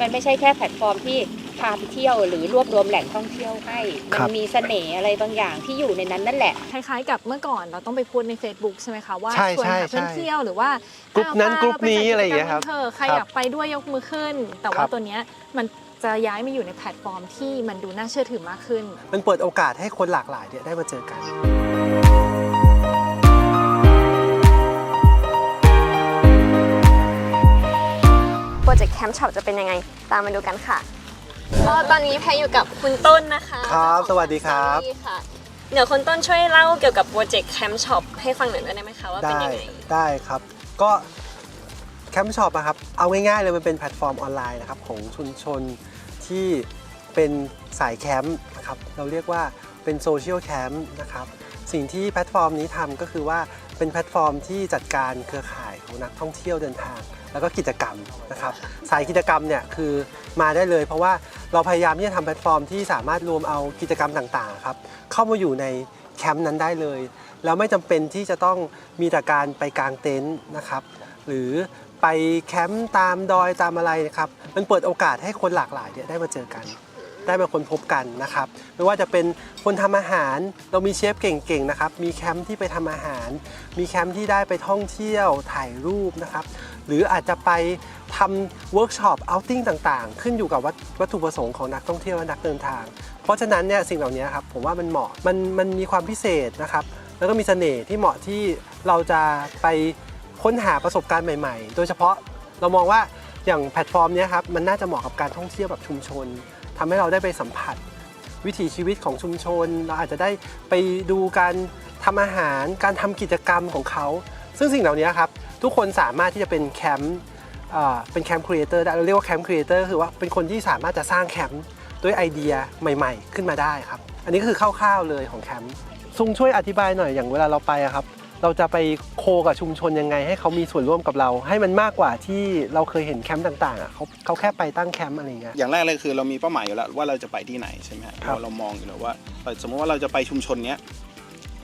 มันไม่ใช่แค่แพลตฟอร์มที่พาไปเที่ยวหรือรวบรวมแหล่งท่องเที่ยวให้คมัรับมีเสน่ห์อะไรบางอย่างที่อยู่ในนั้นนั่นแหละ คล้ายๆกับเมื่อก่อนเราต้องไปพูดใน Facebook ใช่ไหมคะว่าใช่ชวนใช่หาเพื่อนใช่เที่ยวหรือว่ากรุ๊ปนั้นอ้าวกรุ๊ปนี้าปอะไรอย่างเงี้ยครับจัดกิจกมกันเถอะใครครับอยากไปด้วยยกมือขึ้น แต่ครัว่าบตัวเนี้ยมันจะย้ายมาอยู่ในแพลตฟอร์มที่มันดูน่าเชื่อถือมากขึ้น มันเปิดโอกาสให้คนหลากหลายเนี่ยได้มาเจอกัน จกต์แคมป์ช็อปจะเป็นยังไง ตามมาดูกันค่ะก็ตอนนี้แพรอยู่กับคุณต้นนะคะครับสวัสดีครับ สวัสดีค่ะ เดี๋ยวคุณต้นช่วยเล่าเกี่ยวกับโปรเจกต์แคมป์ช็อปให้ฟังหน่อยได้ไหมคะว่าเป็นได้ยังไง ได้ครับก็แคมป์ช็อปอะครับเอาง่ายๆเลยมันเป็นแพลตฟอร์มออนไลน์นะครับของชุมชนที่เป็นสายแคมป์นะครับเราเรียกว่าเป็นโซเชียลแคมป์นะครับสิ่งที่แพลตฟอร์มนี้ทำก็คือว่าเป็นแพลตฟอร์มที่จัดการเครือข่ายของนักท่องเที่ยวเดินทาง แล้วก็กิจกรรมนะครับสายกิจกรรมเนี่ยคือมาได้เลย เพราะว่าเราพยายามที่จะทำแพลตฟอร์มที่สามารถรวมเอากิจกรรมต่างๆครับเข้ามาอยู่ในแคมป์นั้นได้เลยแล้วไม่จำเป็นที่จะต้องมีแต่การไปกางเต็นท์นะครับ หรือไปแคมป์ตามดอยตามอะไรนะครับมันเปิดโอกาสให้คนหลากหลายเนี่ยได้มาเจอกัน ได้มาคนพบกันนะครับ ไม่ว่าจะเป็นคนทำอาหาร เรามีเชฟเก่งๆนะครับ มีแคมป์ที่ไปทำอาหาร มีแคมป์ที่ได้ไปท่องเที่ยวถ่ายรูปนะครับ หรืออาจจะไปทำเวิร์กช็อปเอาติ้งต่างๆ ขึ้นอยู่กับวัตถุประสงค์ของนักท่องเที่ยวและนักเดินทาง เพราะฉะนั้นเนี่ยสิ่งเหล่านี้ครับผมว่ามันเหมาะมันมันมีความพิเศษนะครับแล้วก็มีเสน่ห์ที่เหมาะที่เราจะไปค้นหาประสบการณ์ใหม่ ๆ โดยเฉพาะเรามองว่าอย่างแพลตฟอร์มเนี้ยครับมันน่าจะเหมาะกับการท่องเที่ยวแบบชุมชนทำให้เราได้ไปสัมผัส วิถีชีวิตของชุมชน เราอาจจะได้ไปดูการทำอาหาร การทำกิจกรรมของเขา ซึ่งสิ่งเหล่านี้ครับทุกคนสามารถที่จะเป็นแคมป์เอ่อเป็นแคมป์ครีเอเตอร์ได้เราเรียกว่าแคมป์ครีเอเตอร์คือว่าเป็นคนที่สามารถจะสร้างแคมป์ด้วยไอเดียใหม่ๆ ขึ้นมาได้ครับ อันนี้ก็คือคร่าวๆเลยของแคมป์ซุงช่วยอธิบายหน่อยอย่างเวลาเราไปอะครับ เราจะไปโคกับชุมชนยังไง ให้เขามีส่วนร่วมกับเรา ให้มันมากกว่าที่เราเคยเห็นแคมป์ต่างๆอะเขาเขาแค่ไปตั้งแคมป์อะไรอย่างเงี้ยอย่างแรกเลยคือเรามีเป้าหมายอยู่แล้วว่าเราจะไปที่ไหนใช่ไหมฮะครับเราเรามองอยู่แล้วว่าเอ่อสมมติว่าเราจะไปชุมชนเนี้ย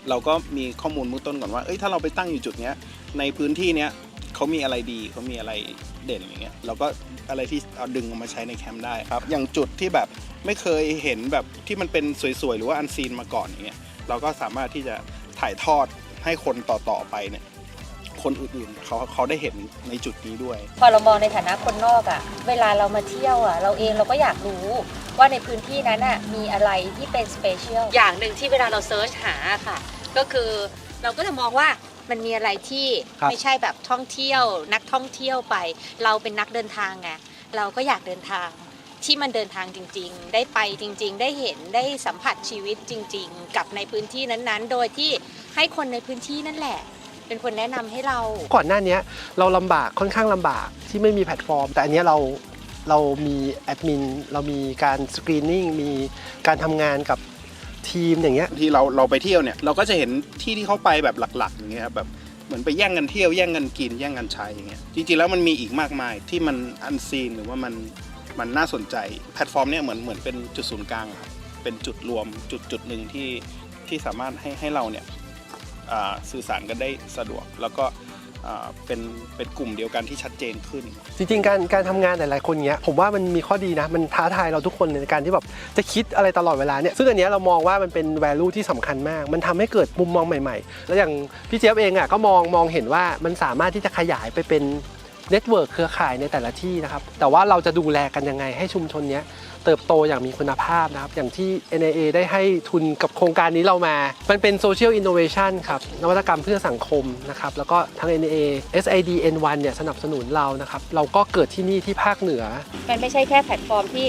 เราก็มีข้อมูลเบื้องต้นก่อนว่าเอ้ยถ้าเราไปตั้งอยู่จุดเนี้ยในพื้นที่เนี้ยเขามีอะไรดีเขามีอะไรเด่นอย่างเงี้ยเราก็อะไรที่เอาดึงออกมาใช้ในแคมป์ได้ครับ อย่างจุดที่แบบไม่เคยเห็นแบบที่มันเป็นสวยๆหรือว่าอันซีนมาก่อนอย่างเงี้ยเราก็สามารถที่จะถ่ายทอดให้คนต่อๆไปเนี่ยคนอื่นๆเขาเขาได้เห็นในจุดนี้ด้วย พอเรามองในฐานะคนนอกอะ่ะ เวลาเรามาเที่ยวอะ่ะ เราเองเราก็อยากรู้ว่าในพื้นที่นั้นอะมีอะไรที่เป็นสเปเชียลอย่างหนึ่งที่เวลาเราเซิร์ชหาค่ะ ก็คือเราก็จะมองว่ามันมีอะไรที่ครับ ไม่ใช่แบบท่องเที่ยว นักท่องเที่ยวไป เราเป็นนักเดินทางไงเราก็อยากเดินทางที่มันเดินทางจริง ๆ ได้ไปจริง ๆ ได้เห็นได้สัมผัสชีวิตจริง ๆ กับในพื้นที่นั้นๆ โดยที่ให้คนในพื้นที่นั่นแหละ เป็นคนแนะนำให้เรา ก่อนหน้าเนี้ยเราลำบากค่อนข้างลำบากที่ไม่มีแพลตฟอร์ม แต่อันเนี้ยเราเรามีแอดมินเรามีการสกรีนนิ่งมีการทำงานกับ ทีมอย่างเงี้ยที่เราเราไปเที่ยวเนี่ยเราก็จะเห็นที่ที่เขาไปแบบหลักๆอย่างเงี้ยครับแบบเหมือนไปแย่งกันเที่ยวแย่งกันกินแย่งกันใช้อย่างเงี้ยจริงๆแล้วมันมีอีกมากมายที่มันอันซีนหรือว่ามันมันน่าสนใจแพลตฟอร์มเนี่ยเหมือนเหมือนเป็นจุดศูนย์กลางครับเป็นจุดรวมจุดจุดหนึ่งที่ที่สามารถให้ให้เราเนี่ย สื่อสารกันได้สะดวก แล้วก็เป็นเป็นกลุ่มเดียวกันที่ชัดเจนขึ้น จริงๆ การการทำงานหลายๆคนเนี้ยผมว่ามันมีข้อดีนะ มันท้าทายเราทุกคนในการที่แบบจะคิดอะไรตลอดเวลาเนี่ยซึ่งอันเนี้ยเรามองว่ามันเป็น value ที่สำคัญมาก มันทำให้เกิดมุมมองใหม่ๆ แล้วอย่างพี่เจี๊ยบเองอะก็มองมองเห็นว่ามันสามารถที่จะขยายไปเป็น เน็ตเวิร์กเครือข่ายในแต่ละที่นะครับ แต่ว่าเราจะดูแลกันยังไงให้ชุมชนนี้เติบโตอย่างมีคุณภาพนะครับ อย่างที่ NIA ได้ให้ทุนกับโครงการนี้เรามา มันเป็น Social Innovation ครับ นวัตกรรมเพื่อสังคมนะครับ แล้วก็ทาง NIA SID N1 เนี่ยสนับสนุนเรานะครับ เราก็เกิดที่นี่ที่ภาคเหนือ มันไม่ใช่แค่แพลตฟอร์มที่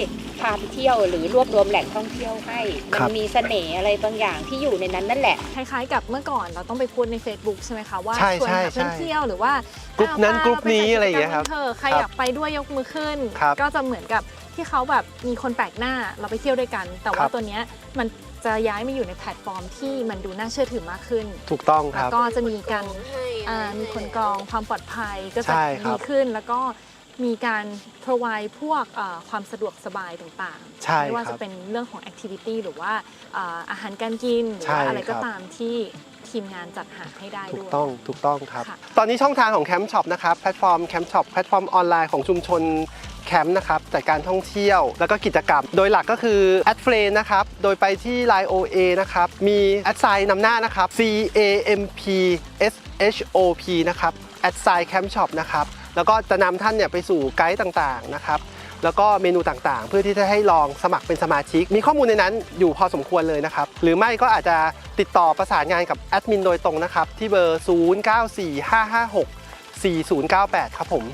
าไปเที่ยวหรือรวบรวมแหล่งท่องเที่ยวให้มัครับมีเสน่ห์อะไรบางอย่างที่อยู่ในนั้นนั่นแหละ คล้ายๆกับเมื่อก่อนเราต้องไปพูดใน Facebook ใช่ไหมคะว่าใช่ชวนใช่หาเพื่อนใช่เที่ยวหรือว่ากรุ๊ปนั้นอ้าวกรุ๊ปนี้ปจัดอะไรอย่างเงี้ยครับกิจกมกันเถอะใครครับอยากไปด้วยยกมือขึ้น ครับก็จะเหมือนกับที่เขาแบบมีคนแปลกหน้าเราไปเที่ยวด้วยกัน แต่คว่ารับตัวเนี้ยมันจะย้ายมาอยู่ในแพลตฟอร์มที่มันดูน่าเชื่อถือมากขึ้น ถูกต้องคแล้วรับก็จะมีการให้อ่ามีคนกรองความปลอดภัยก็จะใช่ครับ ดีขึ้นแล้วก็ มีการ provide พวกเอ่อความสะดวกสบายต่างๆใช่ไม่ว่าครัจะบเป็นเรื่องของ activity หรือว่าอ่าอาหารการกิน หรือใช่ว่าอะไรก็ครับตามที่ทีมงานจัดหาให้ได้ถูด้กวย ต้องถูกต้องครับ ค่ะ ตอนนี้ช่องทางของแคมป์ช็อปนะครับแพลตฟอร์มแคมป์ช็อปแพลตฟอร์มออนไลน์ของชุมชนแคมป์นะครับจัดการท่องเที่ยว แล้วก็กิจกรรม โดยหลักก็คือแอดเฟรนนะครับ โดยไปที่ Line OA นะครับ มีแอดไซน์นำหน้านะครับ C A M P S H O P นะครับแอดไซน์แคมป์ช็อปนะครับ แล้วก็จะนำท่านเนี่ยไปสู่ไกด์ต่างๆนะครับแล้วก็เมนูต่างๆ เพื่อที่จะให้ลองสมัครเป็นสมาชิก มีข้อมูลในนั้นอยู่พอสมควรเลยนะครับ หรือไม่ก็อาจจะติดต่อประสานงานกับแอดมินโดยตรงนะครับ ที่เบอร์ 0945564098 ครับผม